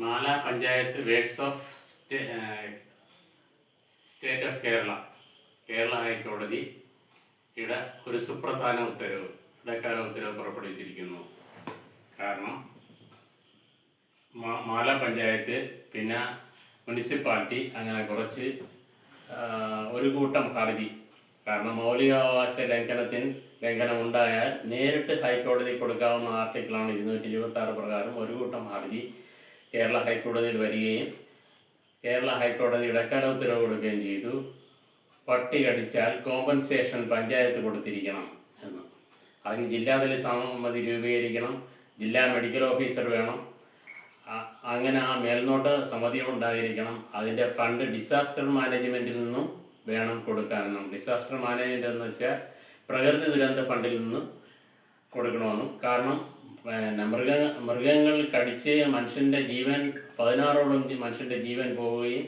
Mala panchayat words of state of Kerala Kerala ഹൈക്കോടതി ഇട ഒരു സുപ്രധാന ഉത്തരവ് ഇടക്കാല ഉത്തരവ് പുറപ്പെടുവിച്ചിരിക്കുന്നു. കാരണം മാല പഞ്ചായത്ത് പിന്നെ മുനിസിപ്പാലിറ്റി അങ്ങനെ കുറച്ച് ഒരു കൂട്ടം ഹർജി. കാരണം മൗലികാവകാശ ലംഘനത്തിന് ലംഘനം ഉണ്ടായാൽ നേരിട്ട് ഹൈക്കോടതി കൊടുക്കാവുന്ന ആർട്ടിക്കിളാണ് ഇരുന്നൂറ്റി ഇരുപത്തി ആറ് പ്രകാരം ഒരു കൂട്ടം ഹർജി കേരള ഹൈക്കോടതിയിൽ വരികയും കേരള ഹൈക്കോടതി ഇടക്കാല ഉത്തരവ് കൊടുക്കുകയും ചെയ്തു. പട്ടി കടിച്ചാൽ കോമ്പൻസേഷൻ പഞ്ചായത്ത് കൊടുത്തിരിക്കണം എന്ന്. അതിന് ജില്ലാതല സമിതി രൂപീകരിക്കണം. ജില്ലാ മെഡിക്കൽ ഓഫീസർ വേണം. അങ്ങനെ ആ മേൽനോട്ട സമിതി ഉണ്ടായിരിക്കണം. അതിന്റെ ഫണ്ട് ഡിസാസ്റ്റർ മാനേജ്മെന്റിൽ നിന്നും വേണം കൊടുക്കാനെന്നും. ഡിസാസ്റ്റർ മാനേജ്മെന്റ് എന്ന് വെച്ചാൽ പ്രകൃതി ദുരന്ത ഫണ്ടിൽ നിന്നും കൊടുക്കണമെന്നും. കാരണം മൃഗ മൃഗങ്ങൾ കടിച്ച് മനുഷ്യന്റെ ജീവൻ പതിനാറോളം മനുഷ്യന്റെ ജീവൻ പോവുകയും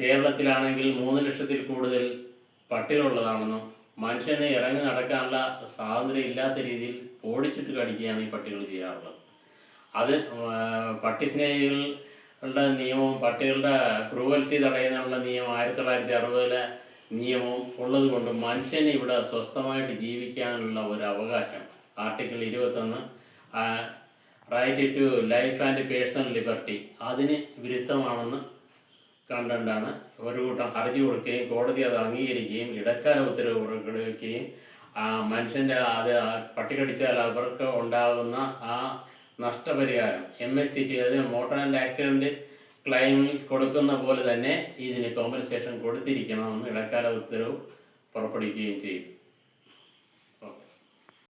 കേരളത്തിലാണെങ്കിൽ മൂന്ന് ലക്ഷത്തിൽ കൂടുതൽ പട്ടികളുള്ളതാണെന്നും മനുഷ്യന് ഇറങ്ങി നടക്കാനുള്ള സ്വാതന്ത്ര്യം ഇല്ലാത്ത രീതിയിൽ ഓടിച്ചിട്ട് കടിക്കുകയാണ് ഈ പട്ടികൾ ചെയ്യാറുള്ളത്. അത് പട്ടി സ്നേഹികളുടെ നിയമവും പട്ടികളുടെ ക്രൂവൽറ്റി തടയുന്നതിനുള്ള നിയമം ആയിരത്തി തൊള്ളായിരത്തി അറുപതിലെ നിയമവും ഉള്ളത് കൊണ്ട് മനുഷ്യന് ഇവിടെ സ്വസ്ഥമായിട്ട് ജീവിക്കാനുള്ള ഒരു അവകാശം ആർട്ടിക്കിൾ ഇരുപത്തൊന്ന് right to life and personal liberty അതിന് വിരുദ്ധമാണെന്ന് കണ്ടുകൊണ്ടാണ് ഒരു കൂട്ടം ഹർജി കൊടുക്കുകയും കോടതി അത് അംഗീകരിക്കുകയും ഇടക്കാല ഉത്തരവ് പുറപ്പെടുവിക്കുകയും ആ മനുഷ്യന്റെ അത് പട്ടികടിച്ചാൽ പട്ടി കടിച്ചാൽ അവർക്ക് ഉണ്ടാകുന്ന ആ നഷ്ടപരിഹാരം. എം എസ് സി ടി അതായത് മോട്ടോർ ആൻഡ് ആക്സിഡന്റ് ക്ലെയിമിൽ കൊടുക്കുന്ന പോലെ തന്നെ ഇതിന് കോമ്പൻസേഷൻ കൊടുത്തിരിക്കണമെന്ന് ഇടക്കാല ഉത്തരവ് പുറപ്പെടുവിക്കുകയും ചെയ്തു.